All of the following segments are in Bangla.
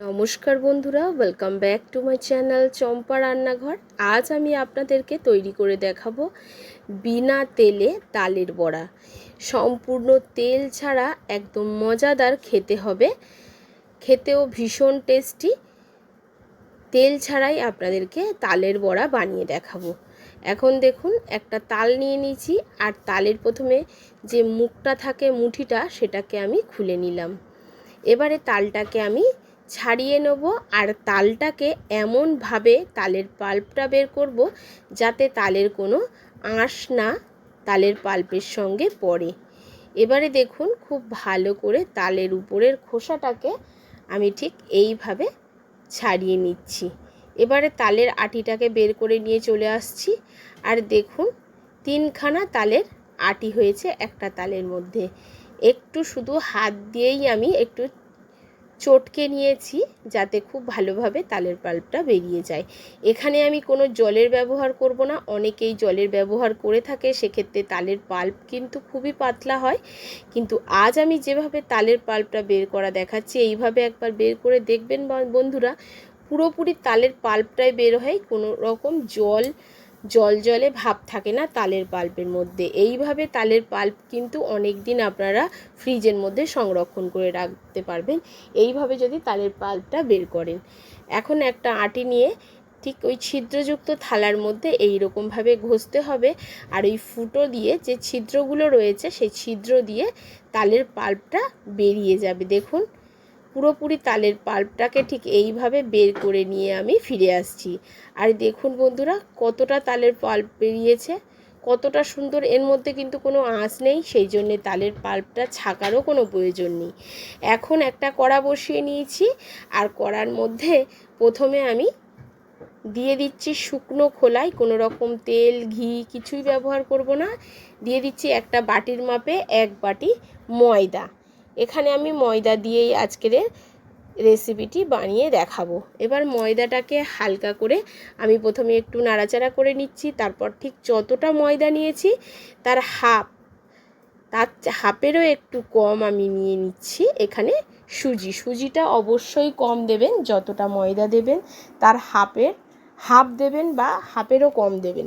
নমস্কার বন্ধুরা welcome back to my channel Champa রান্নাঘর। আজ আমি আপনাদেরকে তৈরি করে দেখাবো বিনা তেলে তালের বড়া। সম্পূর্ণ তেল ছাড়া একদম মজাদার খেতে হবে। খেতেও ভীষণ টেস্টি তেল ছাড়াই আপনাদেরকে তালের বড়া বানিয়ে দেখাবো। এখন দেখুন, একটা তাল নিয়ে নিয়েছি, আর তালের প্রথমে যে মুখটা থাকে মুঠিটা, সেটাকে আমি খুলে নিলাম। এবারে তালটাকে আমি ছাড়িয়ে নেব আর তালটাকে এমনভাবে তালের পাল্পটা বের করব যাতে তালের কোনো আঁশ না তালের পাল্পের সঙ্গে পড়ে। এবারে দেখুন খুব ভালো করে তালের উপরের খোসাটাকে আমি ঠিক এইভাবে ছাড়িয়ে নিচ্ছি। এবারে তালের আটিটাকে বের করে নিয়ে চলে আসছি আর দেখুন তিনখানা তালের আটি হয়েছে একটা তালের মধ্যে। একটু শুধু হাত দিয়েই আমি একটু চটকে নিয়েছি যাতে খুব ভালোভাবে তালের পাল্পটা বেরিয়ে যায়। এখানে আমি কোনো জলের ব্যবহার করব না। অনেকেই জলের ব্যবহার করে থাকে, সেক্ষেত্রে তালের পাল্প কিন্তু খুবই পাতলা হয়। কিন্তু আজ আমি যেভাবে তালের পাল্পটা বের করা দেখাচ্ছি, এইভাবে একবার বের করে দেখবেন বন্ধুরা, পুরোপুরি তালের পাল্পটাই বের হয়। কোনো রকম জল জল জলে ভাব থাকে না তালের পাল্পের মধ্যে। এইভাবে তালের পাল্প কিন্তু অনেক দিন আপনারা ফ্রিজের মধ্যে সংরক্ষণ করে রাখতে পারবেন। এইভাবে যদি তালের পাল্পটা বের করেন। এখন একটা আটি নিয়ে ঠিক ওই ছিদ্রযুক্ত থালার মধ্যে এই রকমভাবে ঘষতে হবে আর ওই ফুটো দিয়ে যে ছিদ্রগুলো রয়েছে, সেই ছিদ্র দিয়ে তালের পাল্পটা বেরিয়ে যাবে। দেখুন পুরোপুরি তালের পাল্পটাকে ঠিক এইভাবে বের করে নিয়ে আমি ফিরে আসছি। আর দেখুন বন্ধুরা, কতটা তালের পাল্প বেরিয়েছে, কতটা সুন্দর, এর মধ্যে কিন্তু কোনো আঁচ নেই, সেই জন্যে তালের পাল্পটা ছাকারও কোনো প্রয়োজন নেই। এখন একটা কড়া বসিয়ে নিয়েছি, আর কড়ার মধ্যে প্রথমে আমি দিয়ে দিচ্ছি শুকনো খোলায়, কোনো রকম তেল, ঘি কিছুই ব্যবহার করব না। দিয়ে দিচ্ছি একটা বাটির মাপে এক বাটি ময়দা। এখানে আমি ময়দা দিয়েই আজকের রেসিপিটি বানিয়ে দেখাবো। এবার ময়দাটাকে হালকা করে আমি প্রথমে একটু নাড়াচাড়া করে নিচ্ছি, তারপর ঠিক যতটা ময়দা নিয়েছি তার হাফ, তার হাফেরও একটু কম আমি নিয়ে নিচ্ছি এখানে সুজি। সুজিটা অবশ্যই কম দেবেন, যতটা ময়দা দেবেন তার হাফের, হাফ দেবেন বা হাফেরও কম দেবেন।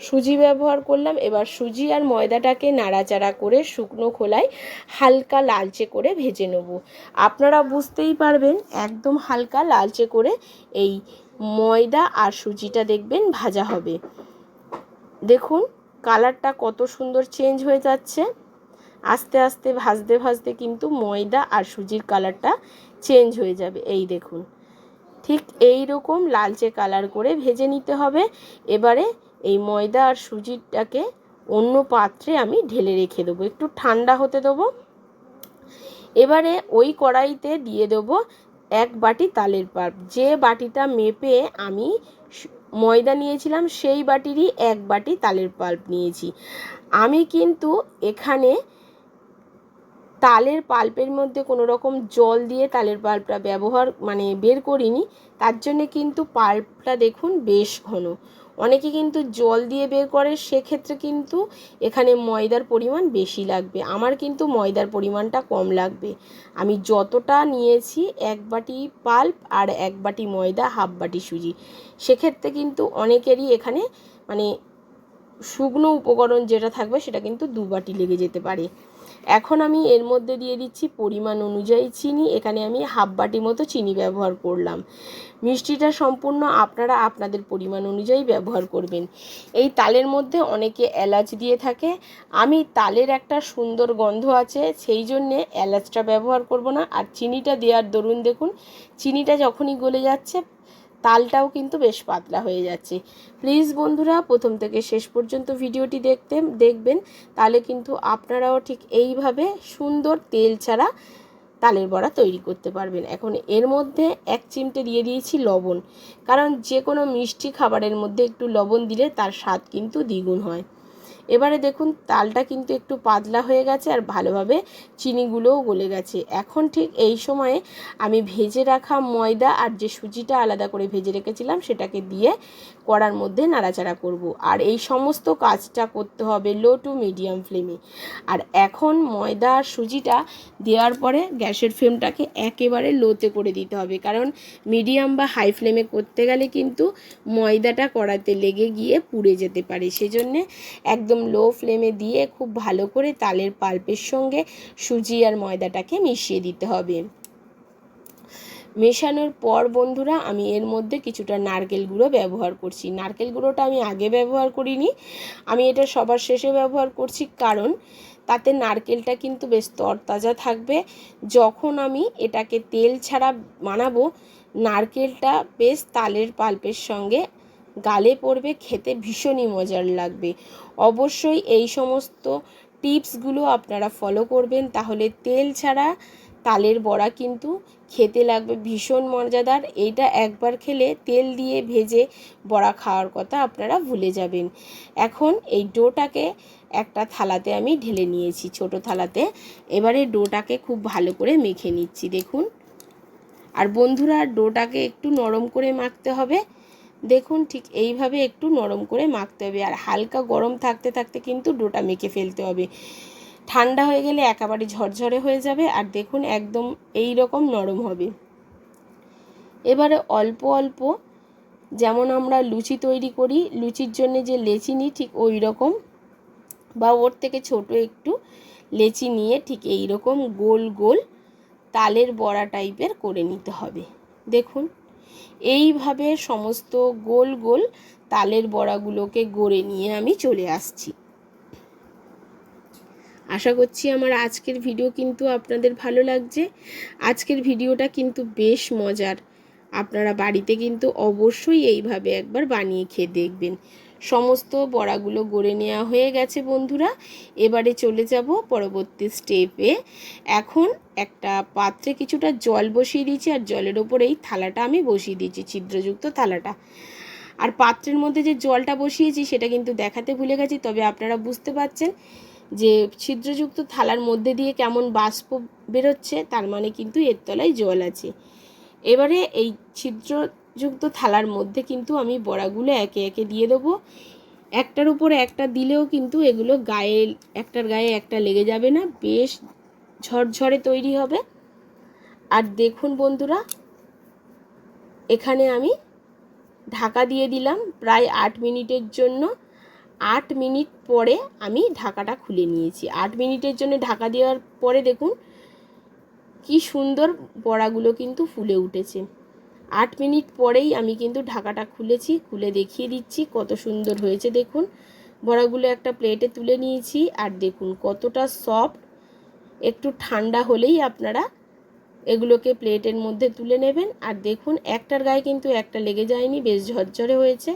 সুজি ব্যবহার করলাম। এবার সুজি আর ময়দাটাকে নাড়াচাড়া করে শুকনো খোলায় হালকা লালচে করে ভেজে নেব। আপনারা বুঝতেই পারবেন, একদম হালকা লালচে করে এই ময়দা আর সুজিটা দেখবেন ভাজা হবে। দেখুন, কালারটা কত সুন্দর চেঞ্জ হয়ে যাচ্ছে। আস্তে আস্তে, ভাজতে ভাজতে কিন্তু ময়দা আর সুজির কালারটা চেঞ্জ হয়ে যাবে। এই দেখুন, ঠিক এই রকম লালচে কালার করে ভেজে নিতে হবে। এবারে এই ময়দা আর সুজিটাকে অন্য পাত্রে আমি ঢেলে রেখে দেবো। একটু ঠান্ডা হতে দেবো। এবারে ওই কড়াইতে দিয়ে দেবো এক বাটি তালের পাল্প। যে বাটিটা মেপে আমি ময়দা নিয়েছিলাম, সেই বাটিরই এক বাটি তালের পাল্প নিয়েছি। আমি কিন্তু এখানে তালের পাল্পের মধ্যে কোনো রকম জল দিয়ে তালের পাল্পটা ব্যবহার মানে বের করিনি। তার জন্যে কিন্তু পাল্পটা দেখুন বেশ ঘন। অনেকে কিন্তু জল দিয়ে বের করে, সেক্ষেত্রে কিন্তু এখানে ময়দার পরিমাণ বেশি লাগবে। আমার কিন্তু ময়দার পরিমাণটা কম লাগবে। আমি যতটা নিয়েছি, এক বাটি পাল্প আর এক বাটি ময়দা, হাফ বাটি সুজি। সেক্ষেত্রে কিন্তু অনেকেরই এখানে মানে শুকনো উপকরণ যেটা থাকবে সেটা কিন্তু দু বাটি লেগে যেতে পারে। এখন আমি এর মধ্যে দিয়ে দিচ্ছি পরিমাণ অনুযায়ী চিনি। এখানে আমি হাফ বাটি মতো চিনি ব্যবহার করলাম। মিষ্টিটা সম্পূর্ণ আপনারা আপনাদের পরিমাণ অনুযায়ী ব্যবহার করবেন। এই তালের মধ্যে অনেকে এলাচ দিয়ে থাকে। আমি তালের একটা সুন্দর গন্ধ আছে, সেই জন্যে এলাচটা ব্যবহার করব না। আর চিনিটা দেওয়ার দরুন দেখুন, চিনিটা যখনই গলে যাচ্ছে তালটাও কিন্তু বেশ পাতলা হয়ে যাচ্ছে। প্লিজ বন্ধুরা, প্রথম থেকে শেষ পর্যন্ত ভিডিওটি দেখতে, দেখবেন। তাহলে কিন্তু আপনারাও ঠিক এইভাবে সুন্দর তেল ছাড়া তালের বড়া তৈরি করতে পারবেন। এখন এর মধ্যে এক চিমটে দিয়ে দিয়েছি লবণ। কারণ যে কোনো মিষ্টি খাবারের মধ্যে একটু লবণ দিলে তার স্বাদ কিন্তু দ্বিগুণ হয়। এবারে দেখুন, তালটা কিন্তু একটু পাতলা হয়ে গেছে আর ভালোভাবে চিনিগুলোও গলে গেছে। এখন ঠিক এই সময়ে আমি ভেজে রাখা ময়দা আর যে সুজিটা আলাদা করে ভেজে রেখেছিলাম, সেটাকে দিয়ে কড়ার মধ্যে নাড়াচাড়া করব। আর এই সমস্ত কাজটা করতে হবে লো টু মিডিয়াম ফ্লেমে। আর এখন ময়দা আর সুজিটা দেওয়ার পরে গ্যাসের ফ্লেমটাকে একেবারে লোতে করে দিতে হবে। কারণ মিডিয়াম বা হাই ফ্লেমে করতে গেলে কিন্তু ময়দাটা কড়াতে লেগে গিয়ে পুড়ে যেতে পারে। সেজন্যে একদম লো ফ্লেমে দিয়ে খুব ভালো করে তালের পাল্পের সঙ্গে সুজি আর ময়দাটাকে মিশিয়ে দিতে হবে। মেশানোর পর বন্ধুরা, আমি এর মধ্যে কিছুটা নারকেল গুঁড়ো ব্যবহার করছি। নারকেল গুঁড়োটা আমি আগে ব্যবহার করিনি, আমি এটা সবার শেষে ব্যবহার করছি কারণ তাতে নারকেলটা কিন্তু বেশ তরতাজা থাকবে। যখন আমি এটাকে তেল ছাড়া বানাবো, নারকেলটা বেশ তালের পাল্পের সঙ্গে গালে পড়বে, খেতে ভীষণই মজার লাগবে। অবশ্যই এই সমস্ত টিপসগুলো আপনারা ফলো করবেন। তাহলে তেল ছাড়া তালের বড়া কিন্তু খেতে লাগবে ভীষণ মজাদার। এইটা একবার খেলে তেল দিয়ে ভেজে বড়া খাওয়ার কথা আপনারা ভুলে যাবেন। এখন এই ডোটাকে একটা থালাতে আমি ঢেলে নিয়েছি, ছোট থালাতে। এবারে ডোটাকে খুব ভালো করে মেখে নিচ্ছি, দেখুন। আর বন্ধুরা, ডোটাকে একটু নরম করে মাখতে হবে। দেখুন, ঠিক এইভাবে একটু নরম করে মাখতে হবে আর হালকা গরম থাকতে থাকতে কিন্তু ডোটা মেখে ফেলতে হবে। ঠান্ডা হয়ে গেলে একেবারে ঝরঝরে হয়ে যাবে আর দেখুন, একদম এই রকম নরম হবে। এবারে অল্প অল্প যেমন আমরা লুচি তৈরি করি, লুচির জন্য যে লেচি নিই, ঠিক ওই রকম বা ওর থেকে ছোট একটু লেচি নিয়ে ঠিক এই রকম গোল গোল তালের বড়া টাইপের করে নিতে হবে। দেখুন এইভাবে সমস্ত গোল গোল তালের বড়াগুলোকে গড়ে নিয়ে আমি চলে আসছি। আশা করছি আমার আজকের ভিডিও কিন্তু আপনাদের ভালো লাগছে। আজকের ভিডিওটা কিন্তু বেশ মজার। আপনারা বাড়িতে কিন্তু অবশ্যই এইভাবে একবার বানিয়ে খেয়ে দেখবেন। সমস্ত বড়াগুলো গড়ে নেওয়া হয়ে গেছে বন্ধুরা। এবারে চলে যাব পরবর্তী স্টেপে। এখন একটা পাত্রে কিছুটা জল বসিয়ে দিয়েছি আর জলের ওপর এই থালাটা আমি বসিয়ে দিয়েছি, ছিদ্রযুক্ত থালাটা। আর পাত্রের মধ্যে যে জলটা বসিয়েছি সেটা কিন্তু দেখাতে ভুলে গেছি, তবে আপনারা বুঝতে পারছেন যে ছিদ্রযুক্ত থালার মধ্যে দিয়ে কেমন বাষ্প বেরোচ্ছে, তার মানে কিন্তু এর তলায় জল আছে। এবারে এই ছিদ্রযুক্ত থালার মধ্যে কিন্তু আমি বড়াগুলো একে একে দিয়ে দেবো। একটার উপরে একটা দিলেও কিন্তু এগুলো গায়ে, একটার গায়ে একটা লেগে যাবে না, বেশ ঝরঝরে তৈরি হবে। আর দেখুন বন্ধুরা, এখানে আমি ঢাকা দিয়ে দিলাম প্রায় আট মিনিটের জন্য। আট মিনিট পরে আমি ঢাকাটা খুলে নিয়েছি। আট মিনিটের জন্য ঢাকা দেওয়ার পরে দেখুন কি সুন্দর বড়াগুলো কিন্তু ফুলে উঠেছে। আট মিনিট পরেই আমি কিন্তু ঢাকাটা খুলেছি, খুলে দেখিয়ে দিচ্ছি কত সুন্দর হয়েছে দেখুন। বড়াগুলো একটা প্লেটে তুলে নিয়েছি আর দেখুন কতটা সফট একটু ঠান্ডা হলেই আপনারা এগুলোকে প্লেটের মধ্যে তুলে নেবেন। আর দেখুন একটার গায়ে কিন্তু একটা লেগে যায়নি, বেশ ঝরঝরে হয়েছে।